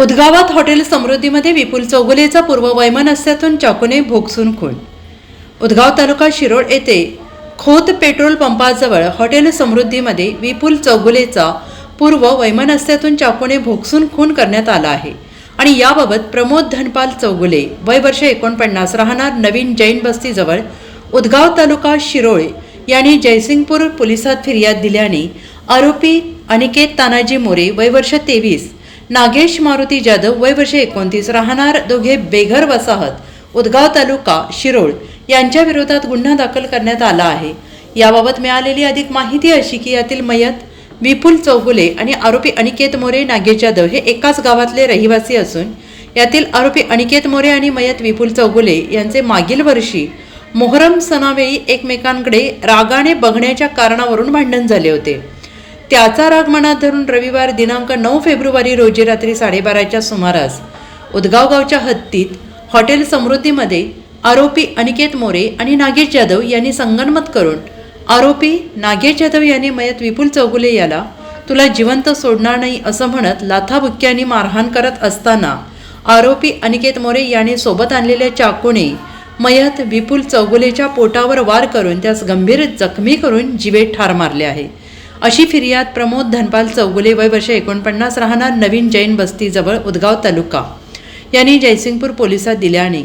उदगावात hotel समृद्धीमध्ये विपुल चौगुलेचा पूर्व वैमनस्यातून चाकूने भोगसून खून. उदगाव तालुका शिरोळ येथे खोत पेट्रोल पंपाजवळ हॉटेल समृद्धीमध्ये विपुल चौगुलेचा पूर्व वैमनस्यातून चाकूने भोगसून खून करण्यात आला आहे आणि याबाबत प्रमोद धनपाल चौगुले वय वर्ष एकोणपन्नास राहणार नवीन जैन बस्तीजवळ उदगाव तालुका शिरोळे यांनी जयसिंगपूर पोलिसात फिर्याद दिल्याने आरोपी अनिकेत तानाजी मोरे वय वर्ष तेवीस नागेश मारुती जाधव वय वर्ष एकोणतीस राहणार दोघे बेघर वसाहत उदगाव तालुका शिरोळ यांच्या विरोधात गुन्हा दाखल करण्यात आला आहे. याबाबत मिळालेली अधिक माहिती अशी की यातील मयत विपुल चौगुले आणि आरोपी अनिकेत मोरे नागेश जाधव हे एकाच गावातले रहिवासी असून यातील आरोपी अनिकेत मोरे आणि मयत विपुल चौगुले यांचे मागील वर्षी मोहरम सणावेळी एकमेकांकडे रागाने बघण्याच्या कारणावरून भांडण झाले होते. त्याचा राग मनात धरून रविवार दिनांक नऊ फेब्रुवारी रोजी रात्री साडेबाराच्या सुमारास उदगाव गावच्या हॉटेल समृद्धीमध्ये आरोपी अनिकेत मोरे आणि नागेश जाधव यांनी संगनमत करून आरोपी नागेश जाधव यांनी मयत विपुल चौगुले याला तुला जिवंत सोडणार नाही असं म्हणत लाथाबुक्क्यांनी मारहाण करत असताना आरोपी अनिकेत मोरे यांनी सोबत आणलेल्या चाकूने मयत विपुल चौगुलेच्या पोटावर वार करून त्यास गंभीर जखमी करून जिवे ठार मारले आहे. अशी फिर्याद प्रमोद धनपाल चौगुले वय वर्ष एकोणपन्नास राहणार नवीन जैन बस्तीजवळ उदगाव तालुका. यांनी जयसिंगपूर पोलिसात दिल्याने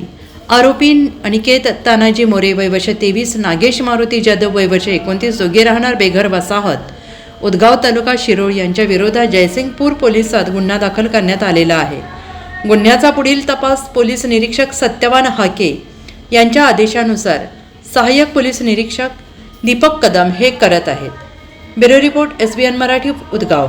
आरोपी अनिकेत तानाजी मोरे वय वर्ष तेवीस नागेश मारुती जाधव वय वर्ष एकोणतीस जोगे राहणार बेघर वसाहत उदगाव तालुका शिरोळ यांच्या विरोधात जयसिंगपूर पोलिसात गुन्हा दाखल करण्यात आलेला आहे. गुन्ह्याचा पुढील तपास पोलीस निरीक्षक सत्यवान हाके यांच्या आदेशानुसार सहाय्यक पोलीस निरीक्षक दीपक कदम हे करत आहेत. Bureau report S B N Marathi Udgaon.